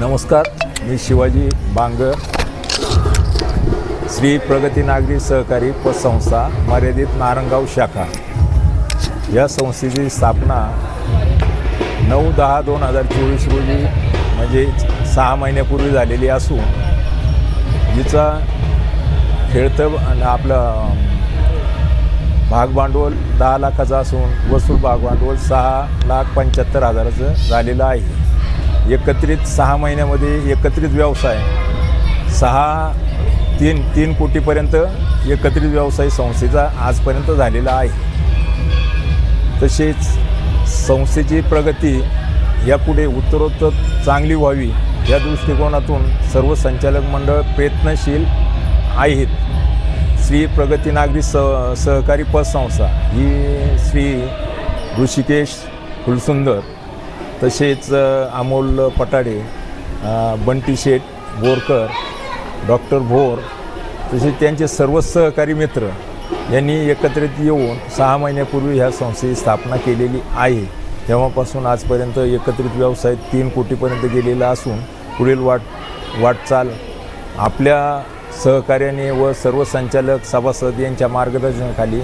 नमस्कार मी शिवाजी बांगर. श्री प्रगती नागरी सहकारी पतसंस्था मर्यादित नारंगाव शाखा. या संस्थेची स्थापना नऊ दहा दोन हजार चोवीस रोजी म्हणजे सहा महिन्यापूर्वी झालेली असून जिचा खेळतं आणि आपलं भागभांडवल दहा लाखाचं असून वसूल भागभांडवल सहा लाख पंच्याहत्तर हजाराचं झालेलं आहे. एकत्रित सहा महिन्यामध्ये एकत्रित व्यवसाय. सहा तीन तीन कोटीपर्यंत एकत्रित व्यवसाय संस्थेचा आजपर्यंत झालेला आहे. तसेच संस्थेची प्रगती यापुढे उत्तरोत्तर चांगली व्हावी या दृष्टिकोनातून सर्व संचालक मंडळ प्रयत्नशील आहेत. श्री प्रगती नागरी स सहकारी पतसंस्था ही श्री ऋषिकेश फुलसुंदर तसेच अमोल पटाडे बंटी शेठ बोरकर डॉक्टर भोर तसेच त्यांचे सर्व सहकारी मित्र यांनी एकत्रित येऊन सहा महिन्यापूर्वी ह्या संस्थेची स्थापना केलेली आहे. तेव्हापासून आजपर्यंत एकत्रित व्यवसाय तीन कोटीपर्यंत गेलेला असून पुढील वाट वाटचाल आपल्या सहकार्याने व सर्व संचालक सभासद यांच्या मार्गदर्शनाखाली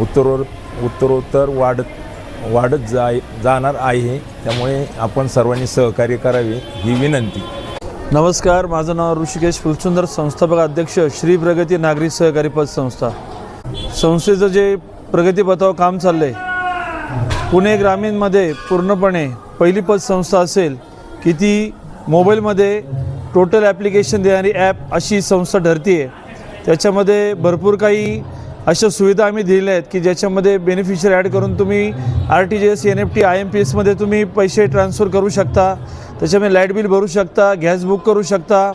उत्तरो उत्तरोत्तर वाढत वाढत जाय जाणार आहे. त्यामुळे आपण सर्वांनी सहकार्य करावे ही विनंती. नमस्कार माझं नाव ऋषिकेश फुलसुंदर संस्थापक अध्यक्ष श्री प्रगती नागरी सहकारी पतसंस्था संस्थेचं जे प्रगतीपथावर काम चाललं आहे पुणे ग्रामीणमध्ये पूर्णपणे पहिली पतसंस्था असेल की ती मोबाईलमध्ये टोटल ॲप्लिकेशन देणारी ॲप अशी संस्था ठरती आहे त्याच्यामध्ये भरपूर काही अशा सुविधा आम्ही दिलेल्या आहेत की ज्याच्यामध्ये बेनिफिशियर ॲड करून तुम्ही R T G S N F T I M P एसमध्ये तुम्ही पैसे ट्रान्सफर करू शकता. त्याच्यामध्ये लाइट बिल भरू शकता गॅस बुक करू शकता.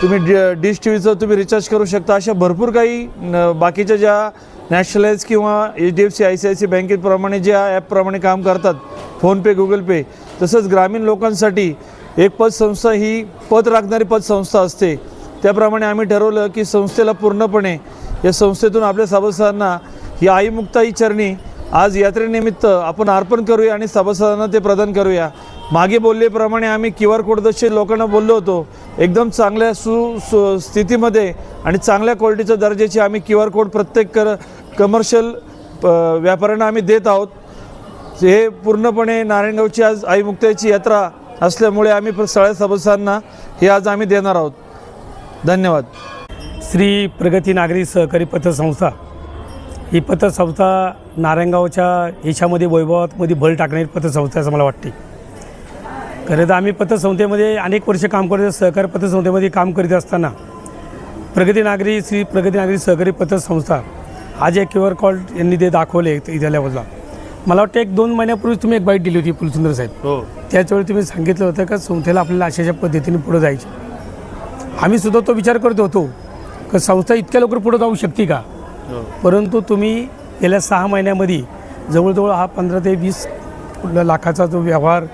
तुम्ही डि डिश टी व्हीचं तुम्ही रिचार्ज करू शकता. अशा भरपूर काही न बाकीच्या ज्या नॅशनलाइज किंवा H D F C I C I C बँकेप्रमाणे ज्या ॲपप्रमाणे काम करतात फोनपे गुगल पे तसंच ग्रामीण लोकांसाठी एक पतसंस्था ही पद राखणारी पतसंस्था असते. त्याप्रमाणे आम्ही ठरवलं की संस्थेला पूर्णपणे या संस्थेतून आपल्या सभासदांना ही आईमुक्ताई चरणी आज यात्रेनिमित्त आपण अर्पण करूया आणि सभासदांना ते प्रदान करूया. मागे बोलल्याप्रमाणे आम्ही क्यू आर कोड लोकांना बोललो होतो एकदम चांगल्या सु सु स्थितीमध्ये आणि चांगल्या क्वालिटीच्या दर्जाची आम्ही क्यू आर कोड प्रत्येक कर कमर्शियल व्यापाऱ्यांना आम्ही देत आहोत. हे पूर्णपणे नारायणगावची आज आईमुक्ताईची यात्रा असल्यामुळे आम्ही सगळ्या सभासदांना हे आज आम्ही देणार आहोत. धन्यवाद. श्री प्रगती नागरी सहकारी पतसंस्था. ही पतसंस्था नारायणगावच्या याच्यामध्ये वैभवामध्ये भर टाकणारी पतसंस्था असं मला वाटते खरं तर आम्ही पतसंस्थेमध्ये अनेक वर्ष काम करत सहकारी पतसंस्थेमध्ये काम करीत असताना प्रगती नागरी श्री प्रगती नागरी सहकारी पतसंस्था हा जे क्यू आर कोड यांनी ते दाखवले इथल्या लेवलला मला वाटतं एक दोन महिन्यापूर्वी तुम्ही एक बाईट दिली होती फुलसुंदर साहेब. हो. त्याचवेळी तुम्ही सांगितलं होतं का संस्थेला आपल्याला अशा अशा पद्धतीने पुढं जायचे. आम्ही सुद्धा तो विचार करत होतो. का संस्था इतक्या लवकर पुढं जाऊ शकते का? परंतु तुम्ही गेल्या सहा महिन्यामध्ये जवळजवळ हा पंधरा ते वीस लाखाचा जो व्यवहार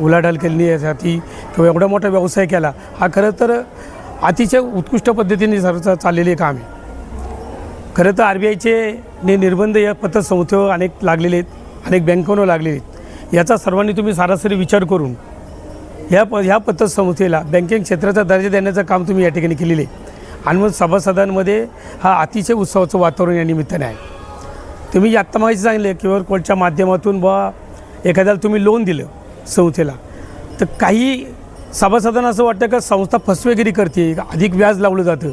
उलाढाल केली यासाठी किंवा एवढा मोठा व्यवसाय केला हा खरं तर अतिशय उत्कृष्ट पद्धतीने सरचं चाललेले काम आहे. खरं तर आर बी आयचे ने निर्बंध या पतसंस्थेवर अनेक लागलेले आहेत अनेक बँकांवर लागलेले आहेत. याचा सर्वांनी तुम्ही सरासरी विचार करून ह्या प ह्या पतसंस्थेला बँकिंग क्षेत्राचा दर्जा देण्याचं काम तुम्ही या ठिकाणी केलेले आहे. आणि मग सभासदांमध्ये हा अतिशय उत्सवाचं वातावरण या निमित्ताने आहे. तुम्ही आत्ता माहिती सांगितलं क्यू आर कोडच्या माध्यमातून बा एखाद्याला तुम्ही लोन दिलं संस्थेला तर काही सभासदांना असं वाटतं का संस्था फसवेगिरी करते अधिक व्याज लावलं जातं?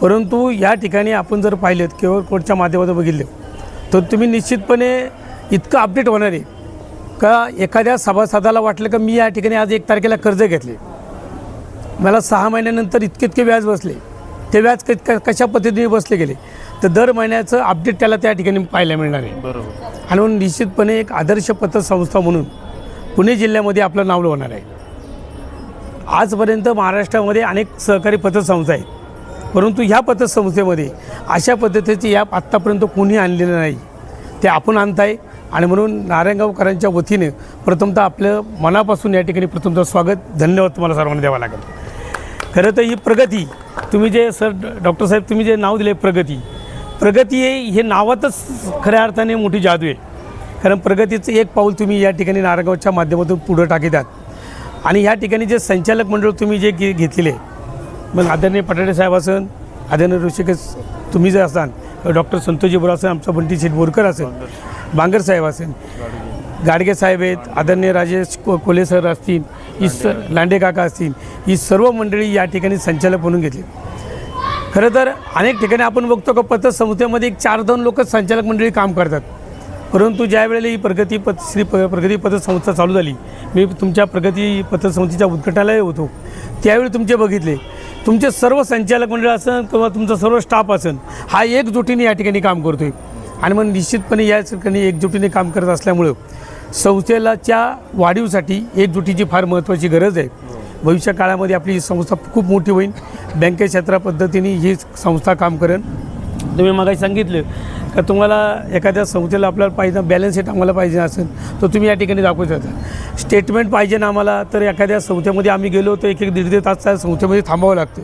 परंतु या ठिकाणी आपण जर पाहिलं क्यू आर कोडच्या माध्यमातून बघितलं तर तुम्ही निश्चितपणे इतकं अपडेट होणार आहे का एखाद्या सभासदाला वाटलं का मी या ठिकाणी आज एक तारखेला कर्ज घेतले? मला सहा महिन्यानंतर इतके इतके व्याज बसले. ते व्याज क कशा पद्धतीने बसले गेले? तर दर महिन्याचं अपडेट त्याला त्या ठिकाणी पाहायला मिळणार आहे. बरोबर. आणि म्हणून निश्चितपणे एक आदर्श पतसंस्था म्हणून पुणे जिल्ह्यामध्ये आपलं नाव होणार आहे. आजपर्यंत महाराष्ट्रामध्ये अनेक सहकारी पतसंस्था आहेत. परंतु ह्या पतसंस्थेमध्ये अशा पद्धतीची या आत्तापर्यंत कोणी आणलेलं नाही. ते आपण आणताय आणि म्हणून नारायणगावकरांच्या वतीने प्रथमतः आपलं मनापासून या ठिकाणी प्रथमतः स्वागत धन्यवाद तुम्हाला सर्वांना द्यावा लागेल. खरं तर ही प्रगती तुम्ही जे सर डॉक्टर साहेब तुम्ही जे नाव दिले प्रगती. प्रगती हे नावातच खऱ्या अर्थाने मोठी जादू आहे. कारण प्रगतीचं एक पाऊल तुम्ही या ठिकाणी नारायणगावच्या माध्यमातून पुढं टाकीत आहात आणि ह्या ठिकाणी जे संचालक मंडळ तुम्ही जे घे घेतलेले मग आदरणीय पटाडे साहेब असन आदरणीय ऋषिकेश तुम्ही जर असाल डॉक्टर संतोषजी बोरा असेल आमचा बंटी शेठ बोरकर असेल बांगर साहेब असेल गाडगे साहेब आहेत आदरणीय राजेश को कोले सर असतील ही स लांडे काका असतील ही सर्व मंडळी या ठिकाणी संचालक म्हणून घेतली खरं तर अनेक ठिकाणी आपण बघतो का पतसंस्थेमध्ये एक चार दोन लोक संचालक मंडळी काम करतात. परंतु ज्या वेळेला ही प्रगती पत श्री प प्रगती पतसंस्था चालू झाली मी तुमच्या प्रगती पतसंस्थेच्या उद्घाटनालाही होतो त्यावेळी तुमचे बघितले. तुमचे सर्व संचालक मंडळ असन किंवा तुमचा सर्व स्टाफ असन हा एकजुटीने या ठिकाणी काम करतो आहे आणि मग निश्चितपणे या ठिकाणी एकजुटीने काम करत असल्यामुळं संस्थेलाच्या वाढीवसाठी एकजुटीची फार महत्त्वाची गरज आहे. भविष्य काळामध्ये आपली ही संस्था खूप मोठी होईल. बँके क्षेत्रा पद्धतीने ही संस्था काम करेल. तुम्ही मगाशी सांगितलं का तुम्हाला एखाद्या संस्थेला आपल्याला पाहिजे बॅलन्स शीट आम्हाला पाहिजे असेल तर तुम्ही या ठिकाणी दाखवू शकता. स्टेटमेंट पाहिजे ना आम्हाला तर एखाद्या संस्थेमध्ये आम्ही गेलो तर एक एक दीड दीड तास त्या संस्थेमध्ये थांबावं लागतं.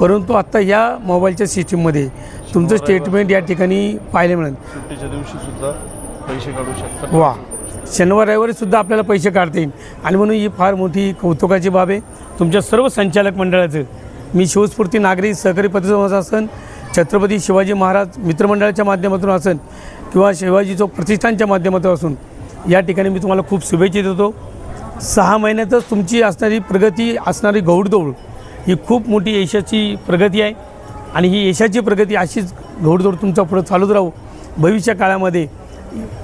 परंतु आत्ता या मोबाईलच्या सिस्टीममध्ये तुमचं स्टेटमेंट या ठिकाणी पाहायला मिळेल. सुट्टीच्या दिवशी सुद्धा पैसे काढू शकता. वा. शनिवार रविवारीसुद्धा आपल्याला पैसे काढता येईल आणि म्हणून ही फार मोठी कौतुकाची बाब आहे. तुमच्या सर्व संचालक मंडळाचं मी शिवस्फूर्ती नागरी सहकारी पतसंस्था असन छत्रपती शिवाजी महाराज मित्रमंडळाच्या माध्यमातून असन किंवा शिवाजी चौक प्रतिष्ठानच्या माध्यमातून असून या ठिकाणी मी तुम्हाला खूप शुभेच्छा देतो. सहा महिन्यातच तुमची असणारी प्रगती असणारी गौडदौड ही खूप मोठी यशाची प्रगती आहे. आणि ही यशाची प्रगती अशीच घोडदौड तुमचा पुढं चालूच राहू. भविष्य काळामध्ये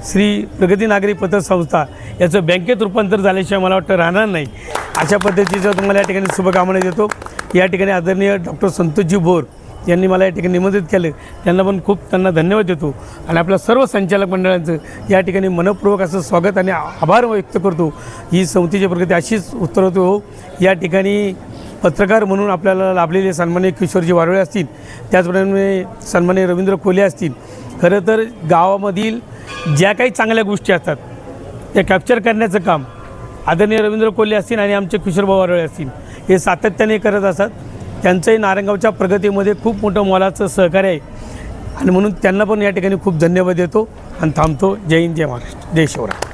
श्री प्रगती नागरी पतसंस्था याचं बँकेत रूपांतर झाल्याशिवाय मला वाटतं राहणार नाही. अशा पद्धतीचं तुम्हाला या ठिकाणी शुभकामना देतो. या ठिकाणी आदरणीय डॉक्टर संतोषजी भोर यांनी मला या ठिकाणी निमंत्रित केलं. त्यांना पण खूप त्यांना धन्यवाद देतो. आणि आपल्या सर्व संचालक मंडळांचं या ठिकाणी मनपूर्वक असं स्वागत आणि आभार व्यक्त करतो. ही संस्थेची प्रगती अशीच उत्तरवतो हो. या ठिकाणी पत्रकार म्हणून आपल्याला लाभलेले सन्मान्य किशोरजी वारोळे असतील. त्याचप्रमाणे सन्मान्य रवींद्र कोले असतील. खरं तर गावामधील ज्या काही चांगल्या गोष्टी असतात त्या कॅप्चर करण्याचं काम आदरणीय रवींद्र कोल्हे असतील आणि आमचे किशोरभाऊ वारळे असतील हे सातत्याने करत असतात. त्यांचंही नारंगावच्या प्रगतीमध्ये खूप मोठं मोलाचं सहकार्य आहे. आणि म्हणून त्यांना पण या ठिकाणी खूप धन्यवाद देतो आणि थांबतो. जय हिंद जय महाराष्ट्र जय शिवराय.